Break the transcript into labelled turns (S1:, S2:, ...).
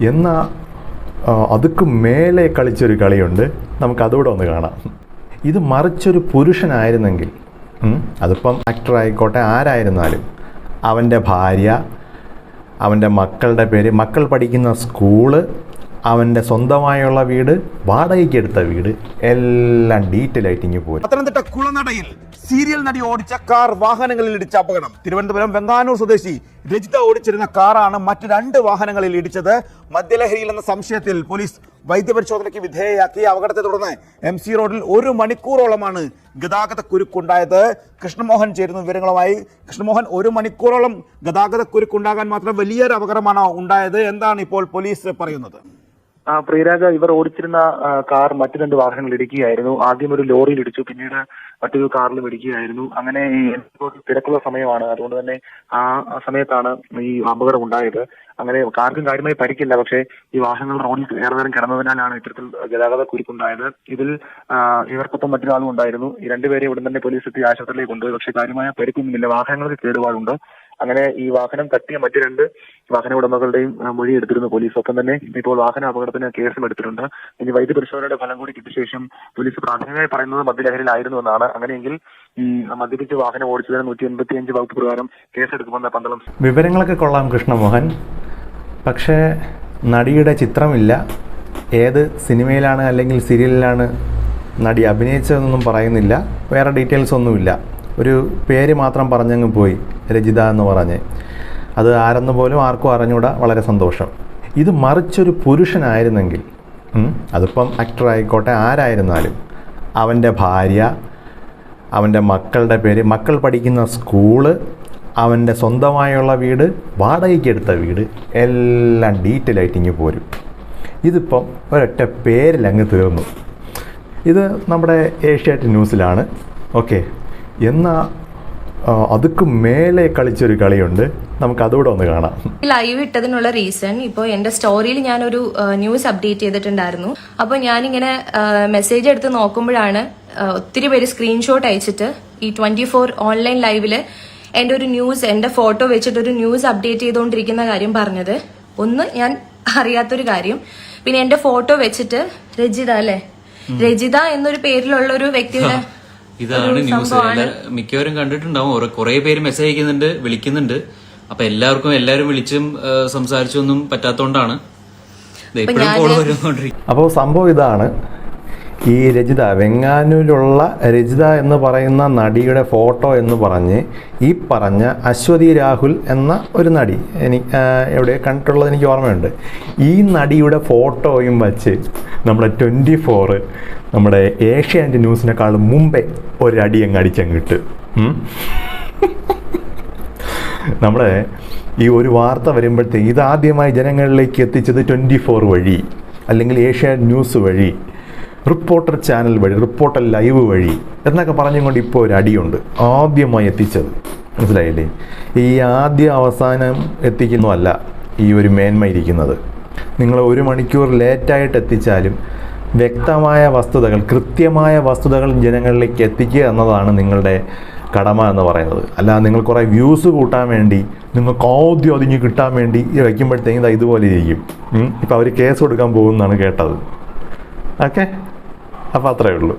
S1: എന്നാൽ അതുക്ക് മേലെ കളിച്ചൊരു കളിയുണ്ട്. നമുക്ക് അതുകൂടെ ഒന്ന് കാണാം. ഇത് മറിച്ചൊരു പുരുഷനായിരുന്നെങ്കിൽ അതിപ്പം ആക്ടർ ആയിക്കോട്ടെ ആരായിരുന്നാലും അവന്റെ ഭാര്യ അവന്റെ മക്കളുടെ പേര് മക്കൾ പഠിക്കുന്ന സ്കൂൾ അവന്റെ സ്വന്തമായുള്ള വീട് വാടകയ്ക്ക് എടുത്ത വീട് എല്ലാം ഡീറ്റെയിൽ ആയിട്ട് ഇങ്ങ് പോയി
S2: പത്തനംതിട്ട കുളനടയിൽ സീരിയൽ നടി ഓടിച്ച കാർ വാഹനങ്ങളിൽ ഇടിച്ച അപകടം. തിരുവനന്തപുരം വെങ്ങാനൂർ സ്വദേശി രജിത ഓടിച്ചിരുന്ന കാറാണ് മറ്റ് രണ്ട് വാഹനങ്ങളിൽ ഇടിച്ചത്. മദ്യലഹരിയിൽ എന്ന സംശയത്തിൽ പോലീസ് വൈദ്യപരിശോധനയ്ക്ക് വിധേയയാക്കി. അപകടത്തെ തുടർന്ന് എം സി റോഡിൽ ഒരു മണിക്കൂറോളമാണ് ഗതാഗത കുരുക്കുണ്ടായത്. കൃഷ്ണമോഹൻ ചേരുന്ന വിവരങ്ങളുമായി. കൃഷ്ണമോഹൻ ഒരു മണിക്കൂറോളം ഗതാഗത കുരുക്കുണ്ടാകാൻ മാത്രം വലിയൊരു അപകടമാണ് ഉണ്ടായത്. എന്താണ് ഇപ്പോൾ പോലീസ് പറയുന്നത്?
S3: ആ പ്രിയരാജ ഇവർ ഓടിച്ചിരുന്ന കാർ മറ്റു രണ്ട് വാഹനങ്ങൾ ഇടിക്കുകയായിരുന്നു. ആദ്യം ഒരു ലോറിയിൽ ഇടിച്ചു പിന്നീട് മറ്റൊരു കാറിലും ഇടിക്കുകയായിരുന്നു. അങ്ങനെ ഈ തിരക്കുള്ള സമയമാണ്. അതുകൊണ്ട് തന്നെ ആ സമയത്താണ് ഈ അപകടം ഉണ്ടായത്. അങ്ങനെ കാർക്കും കാര്യമായി പരിക്കില്ല. പക്ഷേ ഈ വാഹനങ്ങൾ റോഡിൽ ഏറെ നേരം കിടന്നതിനാലാണ് ഇത്തരത്തിൽ ഗതാഗത കുരുക്കുണ്ടായത്. ഇതിൽ ഇവർക്കൊപ്പം മറ്റൊരാളും ഉണ്ടായിരുന്നു. ഈ രണ്ടുപേരെ ഉടൻ തന്നെ പോലീസ് എത്തി ആശുപത്രിയിലേക്ക് കൊണ്ടുപോയി. പക്ഷേ കാര്യമായ പരിക്കൊന്നുമില്ല. വാഹനങ്ങൾക്ക് കേടുപാടുണ്ട്. അങ്ങനെ ഈ വാഹനം തട്ടിയ മറ്റു രണ്ട് വാഹന ഉടമകളുടെയും മൊഴി എടുത്തിരുന്നു പോലീസ്. ഒപ്പം തന്നെ ഇപ്പോൾ വാഹന അപകടത്തിന് കേസും എടുത്തിട്ടുണ്ട്. ഇനി വൈദ്യ പരിശോധനയുടെ ഫലം കൂടി കിട്ടിയ ശേഷം പോലീസ് പ്രാഥമികമായി പറയുന്നത് മദ്യലഹരിയിലായിരുന്നു എന്നാണ്. അങ്ങനെയെങ്കിൽ ഈ മദ്യപിച്ച് വാഹനം ഓടിച്ചതിന് നൂറ്റി എൺപത്തി അഞ്ച് വകുപ്പ് പ്രകാരം കേസെടുക്കുമെന്ന് പന്തളം.
S1: വിവരങ്ങളൊക്കെ കൊള്ളാം കൃഷ്ണമോഹൻ. പക്ഷേ നടിയുടെ ചിത്രമില്ല. ഏത് സിനിമയിലാണ് അല്ലെങ്കിൽ സീരിയലിലാണ് നടി അഭിനയിച്ചതെന്നൊന്നും പറയുന്നില്ല. വേറെ ഡീറ്റെയിൽസ് ഒന്നുമില്ല. ഒരു പേര് മാത്രം പറഞ്ഞങ്ങ് പോയി രചിത എന്ന് പറഞ്ഞ്. അത് ആരെന്ന് പോലും ആർക്കും അറിഞ്ഞൂടാ വളരെ സന്തോഷം. ഇത് മറിച്ചൊരു പുരുഷനായിരുന്നെങ്കിൽ അതിപ്പം ആയിക്കോട്ടെ ആരായിരുന്നാലും അവന്റെ ഭാര്യ അവന്റെ മക്കളുടെ പേര് മക്കൾ പഠിക്കുന്ന സ്കൂൾ അവന്റെ സ്വന്തമായുള്ള വീട് വാടകയ്ക്കെടുത്ത വീട് എല്ലാം ഡീറ്റെയിൽ ആയിട്ട് ഇങ്ങ് പോരും. ഇതിപ്പം ഒരൊറ്റ പേരിൽ അങ്ങ് തീർന്നു. ഇത് നമ്മുടെ ഏഷ്യാറ്റ് ന്യൂസിലാണ്. ഓക്കെ. എന്നാൽ അതുക്ക് മേലെ കളിച്ചൊരു കളിയുണ്ട്. നമുക്ക് അതുകൂടെ ഒന്ന് കാണാം.
S4: ലൈവ് ഇട്ടതിനുള്ള റീസൺ ഇപ്പോൾ എന്റെ സ്റ്റോറിയിൽ ഞാനൊരു ന്യൂസ് അപ്ഡേറ്റ് ചെയ്തിട്ടുണ്ടായിരുന്നു. അപ്പോൾ ഞാനിങ്ങനെ മെസ്സേജ് എടുത്ത് നോക്കുമ്പോഴാണ് ഒത്തിരി പേര് സ്ക്രീൻഷോട്ട് അയച്ചിട്ട് ഈ ട്വന്റി ഫോർ ഓൺലൈൻ ലൈവിൽ എന്റെ ഒരു ന്യൂസ് എന്റെ ഫോട്ടോ വെച്ചിട്ട് ഒരു ന്യൂസ് അപ്ഡേറ്റ് ചെയ്തുകൊണ്ടിരിക്കുന്ന കാര്യം പറഞ്ഞത്. ഒന്ന് ഞാൻ അറിയാത്തൊരു കാര്യം. പിന്നെ എന്റെ ഫോട്ടോ വെച്ചിട്ട് രജിത അല്ലെ? രജിത എന്നൊരു പേരിലുള്ള ഒരു വ്യക്തിയുടെ
S5: ഇതാണ് ന്യൂസ്. മിക്കവരും കണ്ടിട്ടുണ്ടാവും. ഓരോ കുറെ പേര് മെസ്സേജ് അയക്കുന്നുണ്ട് വിളിക്കുന്നുണ്ട്. അപ്പൊ എല്ലാവർക്കും എല്ലാരും വിളിച്ചും സംസാരിച്ചൊന്നും പറ്റാത്തോണ്ടാണ്
S1: അപ്പോൾ സംഭവം ഇതാണ്. ഈ രജിത വെങ്ങാനൂരിലുള്ള രജിത എന്ന് പറയുന്ന നടിയുടെ ഫോട്ടോ എന്ന് പറഞ്ഞ് ഈ പറഞ്ഞ അശ്വതി രാഹുൽ എന്ന ഒരു നടി എനിക്ക് എവിടെ കണ്ടിട്ടുള്ളത് എനിക്ക് ഓർമ്മയുണ്ട്. ഈ നടിയുടെ ഫോട്ടോയും വച്ച് നമ്മുടെ ട്വന്റി ഫോറ് നമ്മുടെ ഏഷ്യാനെറ്റ് ന്യൂസിനേക്കാളും മുമ്പേ ഒരടി അങ്ങ് അടിച്ചങ്ങിട്ട്. നമ്മളെ ഈ ഒരു വാർത്ത വരുമ്പോഴത്തേക്ക് ഇതാദ്യമായി ജനങ്ങളിലേക്ക് എത്തിച്ചത് ട്വന്റി ഫോർ വഴി അല്ലെങ്കിൽ ഏഷ്യ ന്യൂസ് വഴി. റിപ്പോർട്ടർ ചാനൽ വഴി റിപ്പോർട്ടർ ലൈവ് വഴി എന്നൊക്കെ പറഞ്ഞുകൊണ്ട് ഇപ്പോൾ ഒരു അടിയുണ്ട്. ആദ്യമായി എത്തിച്ചത്. മനസ്സിലായില്ലേ? ഈ ആദ്യ അവസാനം എത്തിക്കുന്നതല്ല ഈ ഒരു മേന്മ ഇരിക്കുന്നത്. നിങ്ങൾ ഒരു മണിക്കൂർ ലേറ്റായിട്ട് എത്തിച്ചാലും വ്യക്തമായ വസ്തുതകൾ കൃത്യമായ വസ്തുതകൾ ജനങ്ങളിലേക്ക് എത്തിക്കുക എന്നതാണ് നിങ്ങളുടെ കടമ എന്ന് പറയുന്നത്. അല്ലാതെ നിങ്ങൾ കുറേ വ്യൂസ് കൂട്ടാൻ വേണ്ടി നിങ്ങൾക്ക് ആദ്യം അതിഞ്ഞ് കിട്ടാൻ വേണ്ടി വയ്ക്കുമ്പോഴത്തേക്കും ഇതാ ഇതുപോലെ ഇരിക്കും. ഇപ്പം അവർ കേസ് കൊടുക്കാൻ പോകുമെന്നാണ് കേട്ടത്. ഓക്കെ? അപ്പോൾ അത്രയേ ഉള്ളൂ.